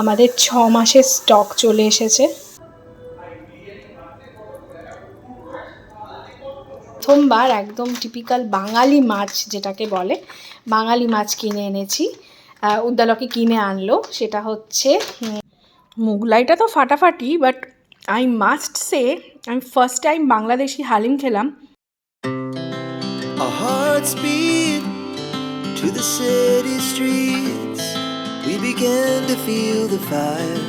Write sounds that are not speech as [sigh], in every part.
আমাদের ছ মাসের স্টক চলে এসেছে প্রথমবার একদম টিপিক্যাল বাঙালি মাছ যেটাকে বলে, বাঙালি মাছ কিনে এনেছি উদ্যালকে কিনে আনলো, সেটা হচ্ছে মুগলাইটা তো ফাটাফাটি বাট আই মাস্ট সে আমি ফার্স্ট টাইম বাংলাদেশি হালিম খেলাম to the city streets. We began to feel the fire.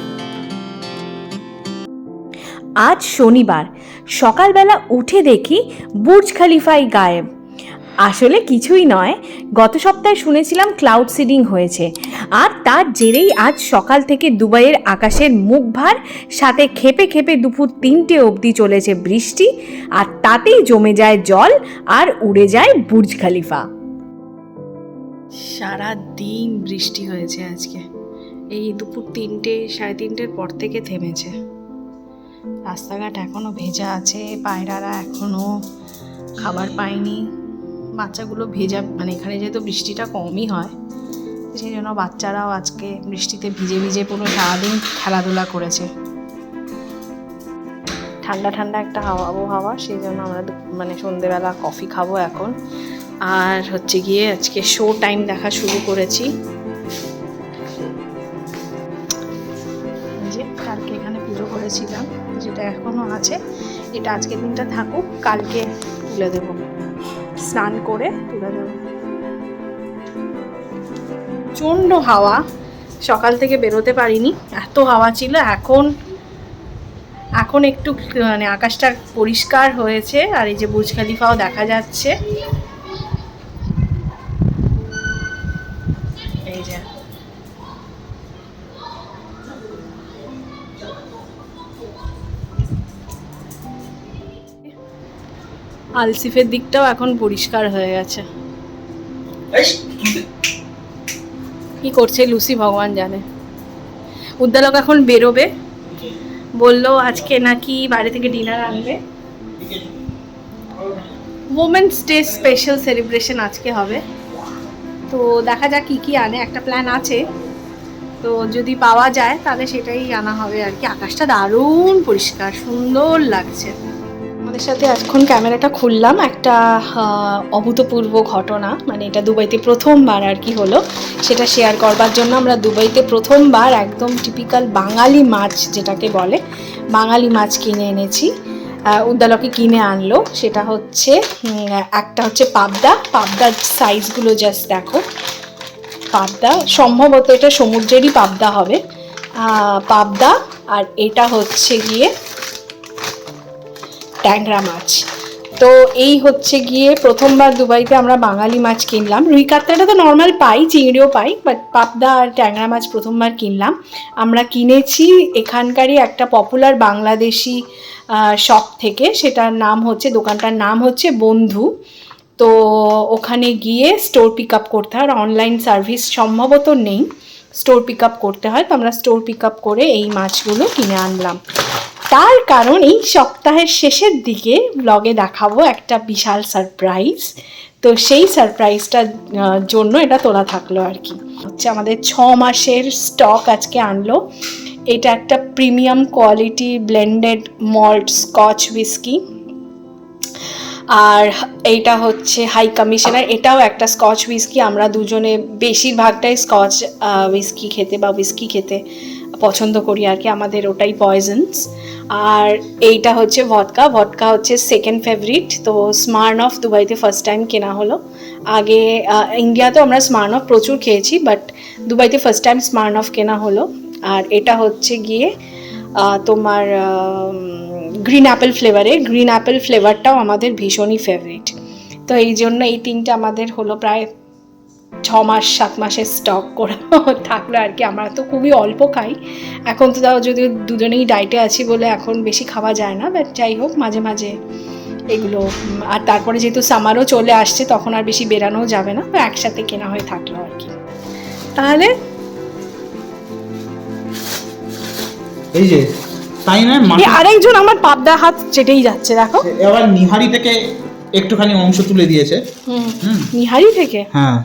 আজ শনিবার। সকালবেলা উঠে দেখি বুর্জ খালিফাই গায়েব। আসলে কিছুই নয়, গত সপ্তাহে শুনেছিলাম ক্লাউড সিডিং হয়েছে। আর তার জেরেই আজ সকাল থেকে দুবাইয়ের আকাশের মুখ ভার সাথে খেপে খেপে দুপুর তিনটে অবধি চলেছে বৃষ্টি, আর তাতেই জমে যায় জল আর উড়ে যায় বুর্জ খালিফা। সারা দিন বৃষ্টি হয়েছে আজকে। এই দুপুর তিনটে, সাড়ে তিনটের পর থেকে থেমেছে। রাস্তাঘাট এখনও ভেজা আছে, পায়রারা এখনও খাবার পায়নি। বাচ্চাগুলো ভেজা মানে এখানে যেহেতু বৃষ্টিটা কমই হয় সেই জন্য বাচ্চারাও আজকে বৃষ্টিতে ভিজে ভিজে পুরো সারাদিন খেলাধুলা করেছে। ঠান্ডা ঠান্ডা একটা হাওয়া আবহাওয়া সেই জন্য আমরা মানে সন্ধেবেলা কফি খাব এখন। আর হচ্ছে গিয়ে আজকে শো টাইম দেখা শুরু করেছি। যে কালকে এখানে পুজো করেছিলাম, যেটা এখনও আছে, এটা আজকের দিনটা থাকুক, কালকে তুলে দেব। স্নান করে তুলে দেব। প্রচণ্ড হাওয়া, সকাল থেকে বেরোতে পারিনি, এত হাওয়া ছিল, এখন এখন একটু মানে আকাশটা পরিষ্কার হয়েছে, আর এই যে বুর্জ খালিফাও দেখা যাচ্ছে। আলসিফের দিকটাও এখন পরিষ্কার হয়ে গেছে। কি? করছে লুসি ভগবান জানে। উদ্দালক এখন বেরোবে। বলল আজকে নাকি বাইরে থেকে ডিনার আনবে। ওমেন্স ডে স্পেশাল সেলিব্রেশন আজকে হবে। তো দেখা যাক কী কী আনে একটা প্ল্যান আছে। তো যদি পাওয়া যায় তাহলে সেটাই আনা হবে আর কি। আকাশটা দারুণ পরিষ্কার সুন্দর লাগছে। আমাদের সাথে এখন ক্যামেরাটা খুললাম একটা অভূতপূর্ব ঘটনা। মানে এটা দুবাইতে প্রথমবার আর কি হলো। সেটা শেয়ার করবার জন্য আমরা দুবাইতে প্রথমবার একদম টিপিক্যাল বাঙালি মাছ যেটাকে বলে, বাঙালি মাছ কিনে এনেছি। উদ্যালকে কিনে আনলো। সেটা হচ্ছে একটা হচ্ছে পাবদা। পাবদার সাইজগুলো জাস্ট দেখো। পাবদা, সম্ভবত এটা সমুদ্রেরই পাবদা হবে। পাবদা আর এটা হচ্ছে গিয়ে ট্যাংরা মাছ। তো এই হচ্ছে গিয়ে প্রথমবার দুবাইতে আমরা বাঙালি মাছ কিনলাম। রুই কাতলাটা তো নর্মাল পাই, চিংড়িও পাই বাট পাবদা আর ট্যাংরা মাছ প্রথমবার কিনলাম। আমরা কিনেছি এখানকারই একটা পপুলার বাংলাদেশি শপ থেকে। সেটার নাম হচ্ছে, দোকানটার নাম হচ্ছে বন্ধু। তো ওখানে গিয়ে স্টোর পিক আপ করতে হয়। আর অনলাইন সার্ভিস সম্ভবত নেই। স্টোর পিক আপ করতে হয়। তো আমরা স্টোর পিক আপ করে এই মাছগুলো কিনে আনলাম। তার কারণ এই সপ্তাহের শেষের দিকে ব্লগে দেখাবো একটা বিশাল সারপ্রাইজ তো সেই সারপ্রাইজটার জন্য এটা তোলা থাকল আর কি। হচ্ছে আমাদের ছ মাসের স্টক আজকে আনলো। এটা একটা premium quality blended malt scotch whisky আর এইটা হচ্ছে হাই কমিশনার এটাও একটা স্কচ উইস্কি আমরা দুজনে বেশিরভাগটাই স্কচ উইস্কি খেতে বা উইস্কি খেতে পছন্দ করি আর কি, আমাদের ওটাই পয়জনস আর এইটা হচ্ছে ভদকা ভদকা হচ্ছে সেকেন্ড ফেভারিট তো স্মার্ন অফ দুবাইতে ফার্স্ট টাইম কেনা হলো। আগে ইন্ডিয়াতেও আমরা স্মার্ন অফ প্রচুর খেয়েছি বাট দুবাইতে ফার্স্ট টাইম স্মার্ন অফ কেনা হলো। আর এটা হচ্ছে গিয়ে তোমার গ্রিন অ্যাপেল ফ্লেভারে গ্রিন অ্যাপেল ফ্লেভারটাও আমাদের ভীষণই ফেভারিট তো এই জন্য এই তিনটে আমাদের হলো প্রায় ছ মাস সাত মাসের স্টক করা [laughs] থাকল আর কি। আমরা তো খুবই অল্প খাই। এখন তো তাও যদিও দুজনেই ডায়েটে আছি বলে এখন বেশি খাওয়া যায় না বাট যাই হোক মাঝে মাঝে এগুলো আর তারপরে যেহেতু সামারও চলে আসছে তখন আর বেশি বেরানোও যাবে না তো একসাথে কেনা হয়ে থাকল আর কি। তাহলে? এই যে তাই না আরেকজন আমার পাবদা হাত চেটেই যাচ্ছে দেখো। এবার নিহারি থেকে একটুখানি অংশ তুলে দিয়েছে। নিহারি থেকে? হ্যাঁ।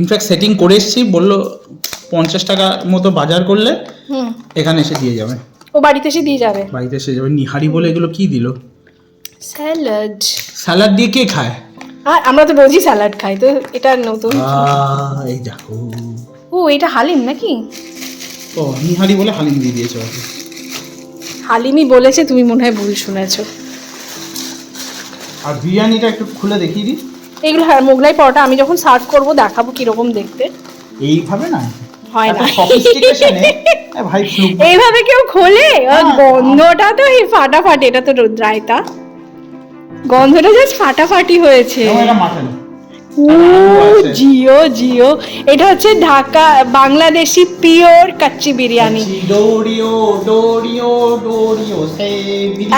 ইনফ্যাক্ট সেটিং করে এসেছি বলল পঞ্চাশ টাকা মতো বাজার করলে এখানে এসে দিয়ে যাবে। ও বাড়িতে এসে দিয়ে যাবে? বাড়িতে এসে যাবে। নিহারি বলে এগুলো কি দিল? স্যালাড। স্যালাড দিয়ে কে খায়? আর আমরা তো রোজই স্যালাড খাই তো এটা নতুন। এই দেখো। ও এটা হালিম নাকি? ও নিহারি বলে হালিম দিয়ে দিয়েছে ওকে। হালিমই বলেছে তুমি মনে হয় ভুল শুনেছো। আর বিরিয়ানিটা একটু খুলে দেখিয়ে দিই। এগুলো হ্যাঁ মোগলাই পরোটা আমি যখন সার্ভ করব দেখাবো কীরকম দেখতে। এইভাবে না? হয় না। ভাই এইভাবে কেউ খোলে? হ্যাঁ। গন্ধটা তো এই ফাটাফাটি এটা তো রায়তা গন্ধটা জাস্ট ফাটাফাটি হয়েছে। এটা মাটন। জিও জিও। এটা হচ্ছে ঢাকা বাংলাদেশি পিওর কাচ্চি বিরিয়ানি।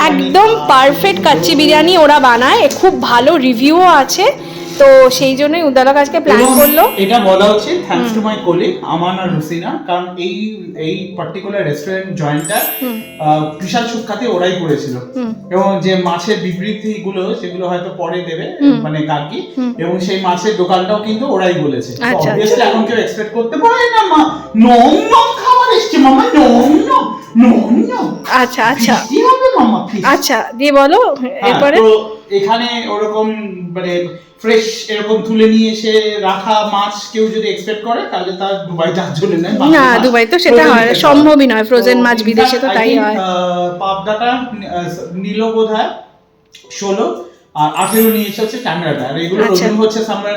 একদম পারফেক্ট কাচ্চি বিরিয়ানি ওরা বানায়। খুব ভালো রিভিউও আছে। তো সেই জন্যই উদালক আজকে প্ল্যান করল। এটা বলা উচিত thanks to my colleague Aman আর রুসিনা কারণ এই এই পার্টিকুলার রেস্টুরেন্ট জয়েন্টটা বিশাল সুখ্যাতি ওরাই করেছিল। এবং যে মাছের বিবৃতি গুলো সেগুলো হয়তো পরে দেবে মানে কাকি এবং সেই মাছের দোকানটাও কিন্তু ওরাই বলেছে। আচ্ছা, অবভিয়াসলি এখন কেউ এক্সপেক্ট করতে পারে না মা। নম নম খাবার এসছে মামা নম নম নম নম। আচ্ছা আচ্ছা। আচ্ছা দিয়ে বলো হ্যাঁ, এরপরে? এখানে ওরকম মানে ফ্রেশ এরকম তুলে নিয়ে এসে রাখা মাছ কেউ যদি এক্সপেক্ট করে তাহলে তার দুবাই তার জন্য না, দুবাই তো সেটা হয়, সম্ভবই নয়, ফ্রোজেন মাছ বিদেশে তো তাই হয়। পাবদাটা নিল বোধ হয় ষোলো আর আঠেরো নিয়ে এসেছে ক্যামেরাটা আর এগুলো আচ্ছা। ওজন হচ্ছে সামরার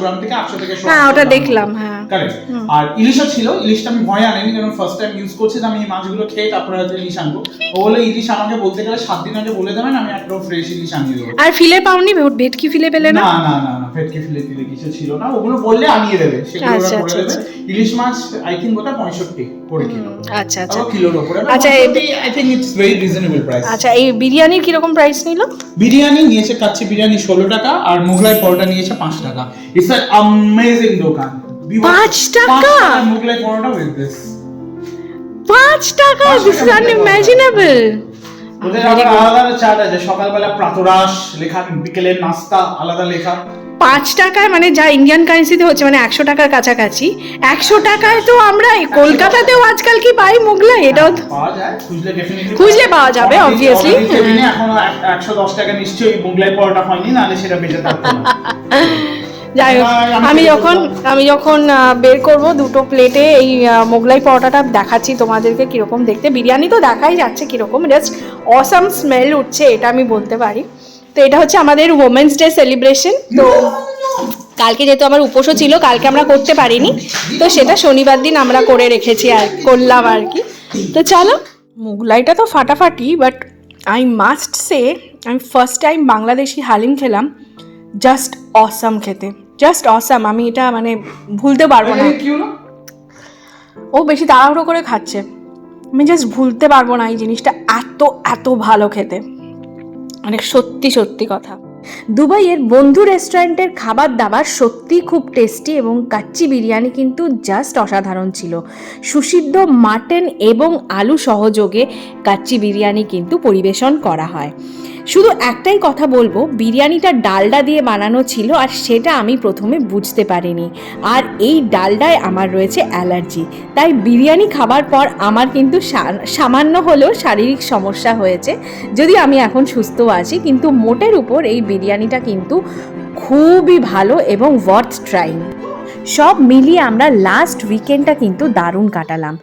গ্রাম থেকে আটশো থেকে হ্যাঁ ওটা দেখলাম হ্যাঁ। কারেক্ট আর ইলিশও ছিল ইলিশটা আমি ভয় আনিনি কারণ ফার্স্ট টাইম ইউজ করছি আমি এই মাছগুলো খেয়ে তারপরে হয়তো ইলিশ আনব। ও বলে ইলিশ আমাকে বলতে গেলে সাত দিন আগে বলে দেবেন আমি একটা ফ্রেশ ইলিশ আনিয়ে দেবো। আর ফিলে পাওনি? ভেটকি ফিলে পেলে না? না না না ভেটকি ফিলে টিলে কিছু ছিল না। ওগুলো বললে আনিয়ে দেবে সেগুলো ওরা আচ্ছা, করে আচ্ছা, দেবে। ইলিশ মাছ আই থিঙ্ক ওটা পঁয়ষট্টি করে কিলো। আচ্ছা আচ্ছা। কিলোর উপরে আচ্ছা, এই- I think it's very reasonable price আচ্ছা এই বিরিয়ানির কীরকম প্রাইস নিল? বিরিয়ানি নিয়েছে কাচ্চি বিরিয়ানি ষোলো টাকা আর মোগলাই পরোটা নিয়েছে পাঁচ টাকা। ইটস অ্যান অ্যামেজিং দোকান। পাঁচ টাকা? মোগলাই পরোটা উইথ দিস পাঁচ টাকা? দিস ইজ আনইমাজিনেবল ওদের আবার আলাদা চার্ট আছে। সকালবেলা প্রাতরাশ লেখা বিকেলের নাস্তা আলাদা লেখা। পাঁচ টাকায় মানে যা ইন্ডিয়ান কারেন্সিতে হচ্ছে মানে একশো টাকার কাছাকাছি একশো টাকায় তো আমরা কলকাতাতেও আজকাল কি পাই মোগলাই? এটাও খুঁজলে পাওয়া যাবে, obviously. এখনও একশো দশ টাকা নিশ্চয়ই মোগলাই পরোটা হয়নি নাহলে সেটা বেঁচে থাকতো যাই হোক আমি আমি যখন আমি যখন বের করব দুটো প্লেটে এই মোগলাই পরোটাটা দেখাচ্ছি তোমাদেরকে কীরকম দেখতে। বিরিয়ানি তো দেখাই যাচ্ছে কীরকম জাস্ট অসাম স্মেল উঠছে এটা আমি বলতে পারি। তো এটা হচ্ছে আমাদের ওমেন্স ডে সেলিব্রেশন তো কালকে যেহেতু আমার উপোসও ছিল, কালকে আমরা করতে পারিনি। তো সেটা শনিবার দিন আমরা করে রেখেছি আর করলাম আর কি। তো চলো মোগলাইটা তো ফাটাফাটি বাট আই মাস্ট সে আমি ফার্স্ট টাইম বাংলাদেশি হালিম খেলাম জাস্ট অসাম খেতে। জাস্ট অসাম আমি এটা মানে ভুলতে পারব না। ও বেশি তাড়াহুড়ো করে খাচ্ছে। আমি জাস্ট ভুলতে পারব না এই জিনিসটা, এত এত ভালো খেতে। মানে সত্যি সত্যি কথা। দুবাইয়ের বন্ধু রেস্টুরেন্টের খাবার দাবার সত্যি খুব টেস্টি এবং কাচ্চি বিরিয়ানি কিন্তু জাস্ট অসাধারণ ছিল। সুসিদ্ধ মাটন এবং আলু সহযোগে কাচ্চি বিরিয়ানি কিন্তু পরিবেশন করা হয়। শুধু একটাই কথা বলব, বিরিয়ানিটা ডালডা দিয়ে বানানো ছিল আর সেটা আমি প্রথমে বুঝতে পারিনি। আর এই ডালডায় আমার রয়েছে অ্যালার্জি, তাই বিরিয়ানি খাবার পর আমার কিন্তু সামান্য হলেও শারীরিক সমস্যা হয়েছে। যদি আমি এখন সুস্থ আছি, কিন্তু মোটের উপর এই বিরিয়ানিটা কিন্তু খুবই ভালো এবং ওয়ার্থ ট্রাইং সব মিলিয়ে আমরা লাস্ট উইকেন্ডটা কিন্তু দারুণ কাটালাম।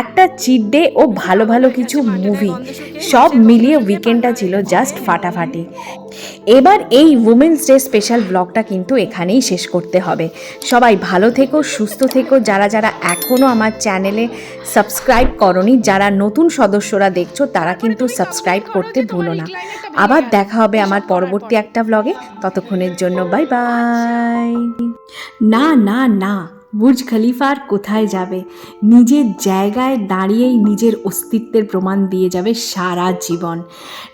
একটা চিট ডে ও ভালো ভালো কিছু মুভি সব মিলিয়ে উইকেন্ডটা ছিল জাস্ট ফাটাফাটি। এবার এই উমেন্স ডে স্পেশাল ব্লগটা কিন্তু এখানেই শেষ করতে হবে। সবাই ভালো থেকো, সুস্থ থেকো। যারা যারা এখনও আমার চ্যানেলে সাবস্ক্রাইব করনি, যারা নতুন সদস্যরা দেখছ, তারা কিন্তু সাবস্ক্রাইব করতে ভুলো না। আবার দেখা হবে আমার পরবর্তী একটা ব্লগে ততক্ষণের জন্য বাই বাই না না না, বুর্জ খলিফা আর কোথায় যাবে? নিজের জায়গায় দাঁড়িয়েই নিজের অস্তিত্বের প্রমাণ দিয়ে যাবে সারা জীবন।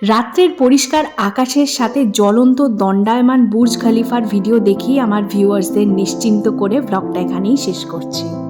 রাত্রের পরিষ্কার আকাশের সাথে জ্বলন্ত দণ্ডায়মান বুর্জ খলিফার ভিডিও দেখেই আমার ভিউয়ার্সদের নিশ্চিন্ত করে ব্লগটা এখানেই শেষ করছি।